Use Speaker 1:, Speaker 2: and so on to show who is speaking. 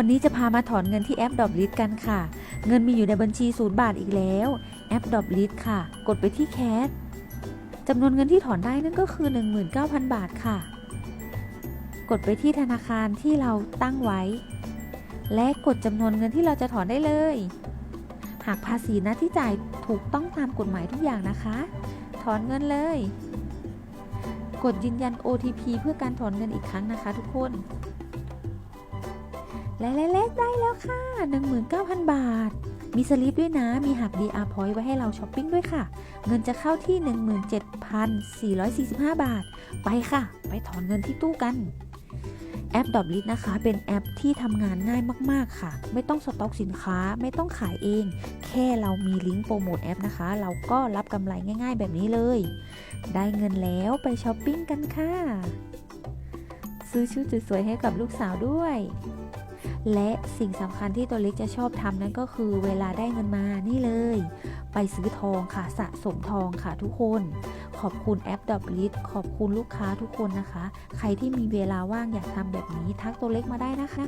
Speaker 1: วันนี้จะพามาถอนเงินที่แอปดอบลิสกันค่ะ เงินมีอยู่ในบัญชีศูนย์บาทอีกแล้วแอปดอบลิสค่ะ กดไปที่แคสจำนวนเงินที่ถอนได้นั่นก็คือ 19,000 บาทค่ะ กดไปที่ธนาคารที่เราตั้งไว้ และกดจำนวนเงินที่เราจะถอนได้เลย หากภาษีน้าที่จ่ายถูกต้องตามกฎหมายทุกอย่างนะคะ ถอนเงินเลย กดยืนยัน OTP เพื่อการถอนเงินอีกครั้งนะคะทุกคน และและเลขได้แล้วค่ะ 19,000 บาท มีสลิปด้วยนะ มีหัก DR Point ไว้ให้เราช้อปปิ้งด้วยค่ะ เงินจะเข้าที่ 17,445 บาท ไปค่ะ ไปถอนเงินที่ตู้กันแอปดอบลิทนะคะ เป็นแอปที่ทำงานง่ายมาก ๆ ค่ะ ไม่ต้องสต็อกสินค้า ไม่ต้องขายเอง แค่เรามีลิงก์โปรโมทแอปนะคะ เราก็รับกำไรง่าย ๆ แบบนี้เลย ได้เงินแล้วไปช้อปปิ้งกันค่ะ ซื้อชุดสวยๆให้กับลูกสาวด้วย และสิ่งสำคัญที่ตัวเล็กจะชอบทำนั่นก็คือเวลาได้เงินมานี่เลย ไปซื้อทองค่ะสะสมทองค่ะทุกคน ขอบคุณแอปดับลิทขอบคุณลูกค้าทุกคนนะคะ ใครที่มีเวลาว่างอยากทำแบบนี้ทักตัวเล็กมาได้นะคะ